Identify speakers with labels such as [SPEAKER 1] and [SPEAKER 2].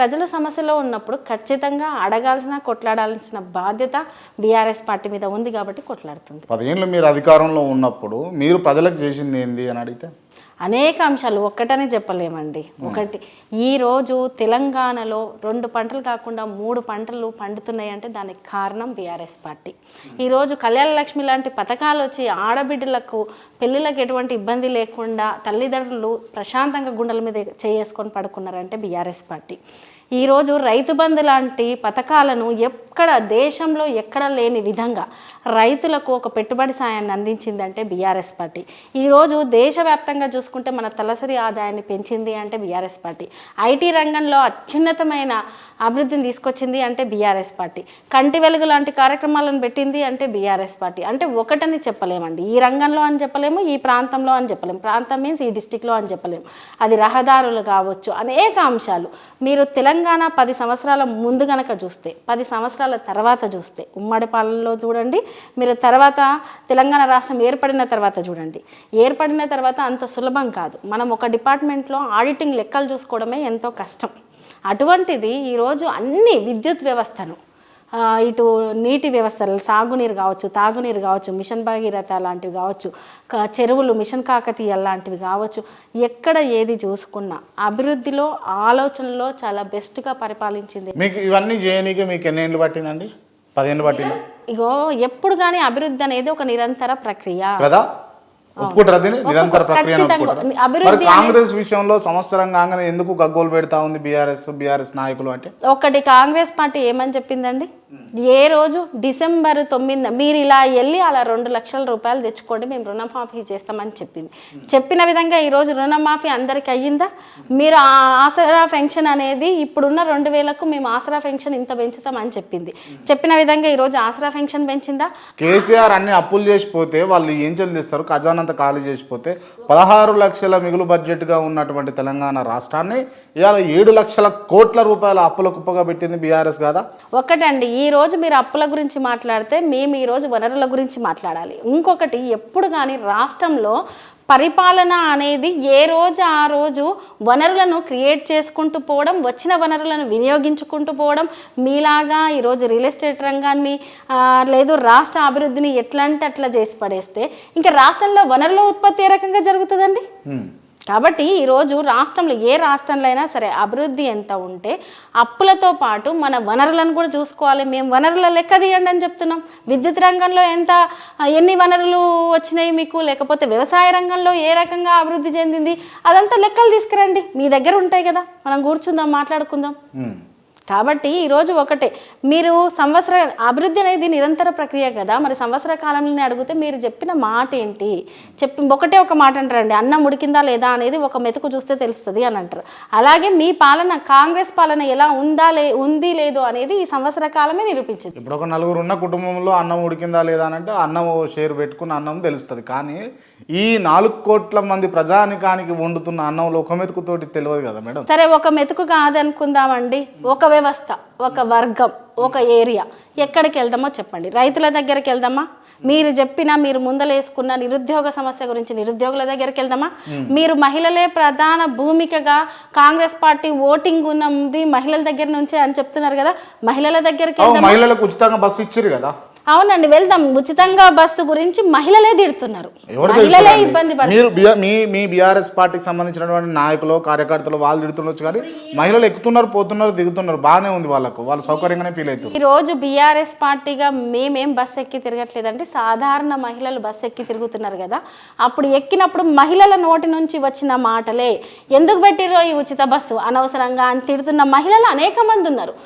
[SPEAKER 1] ప్రజల సమస్యలో ఉన్నప్పుడు ఖచ్చితంగా అడగాల్సిన కొట్లాడాల్సిన బాధ్యత బీఆర్ఎస్ పార్టీ మీద ఉంది కాబట్టి కొట్లాడుతుంది.
[SPEAKER 2] పదేళ్ళు మీరు అధికారంలో ఉన్నప్పుడు మీరు ప్రజలకు చేసింది ఏంది అని అడిగితే?
[SPEAKER 1] అనేక అంశాలు ఒక్కటని చెప్పలేమండి. ఒకటి ఈరోజు తెలంగాణలో రెండు పంటలు కాకుండా మూడు పంటలు పండుతున్నాయి అంటే దానికి కారణం బీఆర్ఎస్ పార్టీ. ఈరోజు కళ్యాణ లక్ష్మి లాంటి పథకాలు వచ్చి ఆడబిడ్డలకు పెళ్ళిళ్ళకి ఎటువంటి ఇబ్బంది లేకుండా తల్లిదండ్రులు ప్రశాంతంగా గుండెల మీద చేసుకొని పడుకున్నారంటే బీఆర్ఎస్ పార్టీ. ఈరోజు రైతు బంధు లాంటి పథకాలను ఎక్కడ దేశంలో ఎక్కడ లేని విధంగా రైతులకు ఒక పెట్టుబడి సాయాన్ని అందించిందంటే బీఆర్ఎస్ పార్టీ. ఈరోజు దేశవ్యాప్తంగా చూసుకుంటే మన తలసరి ఆదాయాన్ని పెంచింది అంటే బీఆర్ఎస్ పార్టీ. ఐటీ రంగంలో అత్యున్నతమైన అభివృద్ధిని తీసుకొచ్చింది అంటే బీఆర్ఎస్ పార్టీ. కంటి వెలుగు లాంటి కార్యక్రమాలను పెట్టింది అంటే బీఆర్ఎస్ పార్టీ. అంటే ఒకటని చెప్పలేమండి. ఈ రంగంలో అని చెప్పలేము ఈ ప్రాంతంలో అని చెప్పలేము. ప్రాంతం మీన్స్ ఈ డిస్టిక్లో అని చెప్పలేము. అది రహదారులు కావచ్చు అనేక అంశాలు. మీరు తెలంగాణ తెలంగాణ పది సంవత్సరాల ముందు గనక చూస్తే పది సంవత్సరాల తర్వాత చూస్తే ఉమ్మడి పాలనలో చూడండి మీరు తర్వాత తెలంగాణ రాష్ట్రం ఏర్పడిన తర్వాత చూడండి. ఏర్పడిన తర్వాత అంత సులభం కాదు. మనం ఒక డిపార్ట్మెంట్లో ఆడిటింగ్ లెక్కలు చూసుకోవడమే ఎంతో కష్టం. అటువంటిది ఈరోజు అన్ని విద్యుత్ వ్యవస్థను ఇటు నీటి వ్యవస్థలు సాగునీరు కావచ్చు తాగునీరు కావచ్చు మిషన్ భగీరథ లాంటివి కావచ్చు చెరువులు మిషన్ కాకతీయ లాంటివి కావచ్చు ఎక్కడ ఏది చూసుకున్నా అభివృద్ధిలో ఆలోచనలో చాలా బెస్ట్గా పరిపాలించింది.
[SPEAKER 2] మీకు ఇవన్నీ చేయనీకి మీకు ఎన్ని ఏళ్ళు పట్టిందండి? పదేళ్ళు పట్టిందా?
[SPEAKER 1] ఇగో ఎప్పుడు కానీ అభివృద్ధి అనేది ఒక నిరంతర ప్రక్రియ.
[SPEAKER 2] కదా? ఒప్పుకుంటారా దీన్ని? నిరంతర ప్రక్రియ
[SPEAKER 1] ఖచ్చితంగా.
[SPEAKER 2] మరి
[SPEAKER 1] అభివృద్ధి
[SPEAKER 2] కాంగ్రెస్ విషయంలో సంవత్సరం కాగానే ఎందుకు గగ్గోలు పెడతా ఉంది బీఆర్ఎస్ బీఆర్ఎస్ నాయకులు అంటే?
[SPEAKER 1] ఒకటి కాంగ్రెస్ పార్టీ ఏమని చెప్పిందండి? ఏ రోజు? డిసెంబర్ తొమ్మిది మీరు ఇలా వెళ్ళి అలా రెండు లక్షల రూపాయలు తెచ్చుకోండి మేము రుణమాఫీ చేస్తామని చెప్పింది. చెప్పిన విధంగా ఈరోజు రుణమాఫీ అందరికి అయ్యిందా? మీరు ఆ ఆసరా పెన్షన్ అనేది ఇప్పుడున్న రెండు వేలకు మేము ఆసరా పెన్షన్ ఇంత పెంచుతామని చెప్పింది. చెప్పిన విధంగా ఈరోజు ఆసరా పెన్షన్ పెంచిందా?
[SPEAKER 2] కేసీఆర్ అన్ని అప్పులు చేసిపోతే వాళ్ళు ఏం చెల్లిస్తారు? ఖజానంతా ఖాళీ చేసిపోతే పదహారు లక్షల మిగులు బడ్జెట్గా ఉన్నటువంటి తెలంగాణ రాష్ట్రాన్ని ఇవాళ ఏడు లక్షల కోట్ల రూపాయల అప్పుల కుప్పగా పెట్టింది బీఆర్ఎస్ కాదా
[SPEAKER 1] ఒకటండి ఈ ఈరోజు మీరు అప్పుల గురించి మాట్లాడితే మేము ఈరోజు వనరుల గురించి మాట్లాడాలి. ఇంకొకటి ఎప్పుడు కానీ రాష్ట్రంలో పరిపాలన అనేది ఏ రోజు ఆ రోజు వనరులను క్రియేట్ చేసుకుంటూ పోవడం వచ్చిన వనరులను వినియోగించుకుంటూ పోవడం మీలాగా ఈరోజు రియల్ ఎస్టేట్ రంగాన్ని లేదు రాష్ట్ర అభివృద్ధిని ఎట్లంటే అట్లా చేసి పడేస్తే ఇంకా రాష్ట్రంలో వనరుల ఉత్పత్తి ఏ రకంగా జరుగుతుందండి? కాబట్టి ఈరోజు రాష్ట్రంలో ఏ రాష్ట్రంలో అయినా సరే అభివృద్ధి ఎంత ఉంటే అప్పులతో పాటు మన వనరులను కూడా చూసుకోవాలి. మేము వనరుల లెక్క తీయండి అని చెప్తున్నాం. విద్యుత్ రంగంలో ఎంత ఎన్ని వనరులు వచ్చినాయి మీకు? లేకపోతే వ్యవసాయ రంగంలో ఏ రకంగా అభివృద్ధి చెందింది? అదంతా లెక్కలు తీసుకురండి. మీ దగ్గర ఉంటాయి కదా. మనం కూర్చుందాం మాట్లాడుకుందాం. కాబట్టి ఈరోజు ఒకటే. మీరు సంవత్సర అభివృద్ధి అనేది నిరంతర ప్రక్రియ కదా. మరి సంవత్సర కాలంలోనే అడిగితే మీరు చెప్పిన మాట ఏంటి? చెప్పి ఒకటే ఒక మాట అంటారండి. అన్నం ఉడికిందా లేదా అనేది ఒక మెతుకు చూస్తే తెలుస్తుంది అని అంటారు. అలాగే మీ పాలన కాంగ్రెస్ పాలన ఎలా ఉందా లే ఉంది లేదు అనేది ఈ సంవత్సర కాలమే నిరూపించింది.
[SPEAKER 2] ఇప్పుడు ఒక నలుగురు ఉన్న కుటుంబంలో అన్నం ఉడికిందా లేదా అని అంటే అన్నం షేర్ పెట్టుకున్న అన్నం తెలుస్తుంది. కానీ ఈ నాలుగు కోట్ల మంది ప్రజానికానికి వండుతున్న అన్నంలో ఒక మెతుకుతోటి తెలియదు కదా మేడం.
[SPEAKER 1] సరే ఒక మెతుకు కాదనుకుందామండి. ఒక వ్యవస్థ ఒక వర్గం ఒక ఏరియా. ఎక్కడికి వెళ్దామో చెప్పండి. రైతుల దగ్గరికి వెళ్దామా? మీరు చెప్పిన మీరు ముందలేసుకున్న నిరుద్యోగ సమస్య గురించి నిరుద్యోగుల దగ్గరికి వెళ్దామా? మీరు మహిళలే ప్రధాన భూమికగా కాంగ్రెస్ పార్టీ ఓటింగ్ ఉన్నది మహిళల దగ్గర నుంచే అని చెప్తున్నారు కదా. మహిళల దగ్గరికి
[SPEAKER 2] మహిళలకు ఉచితంగా బస్సు ఇచ్చారు కదా.
[SPEAKER 1] అవునండి వెళ్దాం. ఉచితంగా బస్సు గురించి మహిళలే తిడుతున్నారు. మహిళలే? ఇబ్బంది పడుతున్నారు.
[SPEAKER 2] మీరు మీ మీ బీఆర్ఎస్ పార్టీకి సంబంధించినటువంటి నాయకులు కార్యకర్తలు వాళ్ళు తిడుతుండొచ్చు కానీ మహిళలు ఎక్కుతున్నారు పోతున్నారు దిగుతున్నారు. బాగానే ఉంది వాళ్ళకు. వాళ్ళు సౌకర్యంగానే ఫీల్ అవుతారు
[SPEAKER 1] ఈ రోజు బీఆర్ఎస్ పార్టీగా మేమేం బస్ ఎక్కి తిరగట్లేదంటే సాధారణ మహిళలు బస్ ఎక్కి తిరుగుతున్నారు కదా. అప్పుడు ఎక్కినప్పుడు మహిళల నోటి నుంచి వచ్చిన మాటలే. ఎందుకు పెట్టిరో ఈ ఉచిత బస్సు? అనవసరంగా అని తిడుతున్న మహిళలు అనేక మంది ఉన్నారు.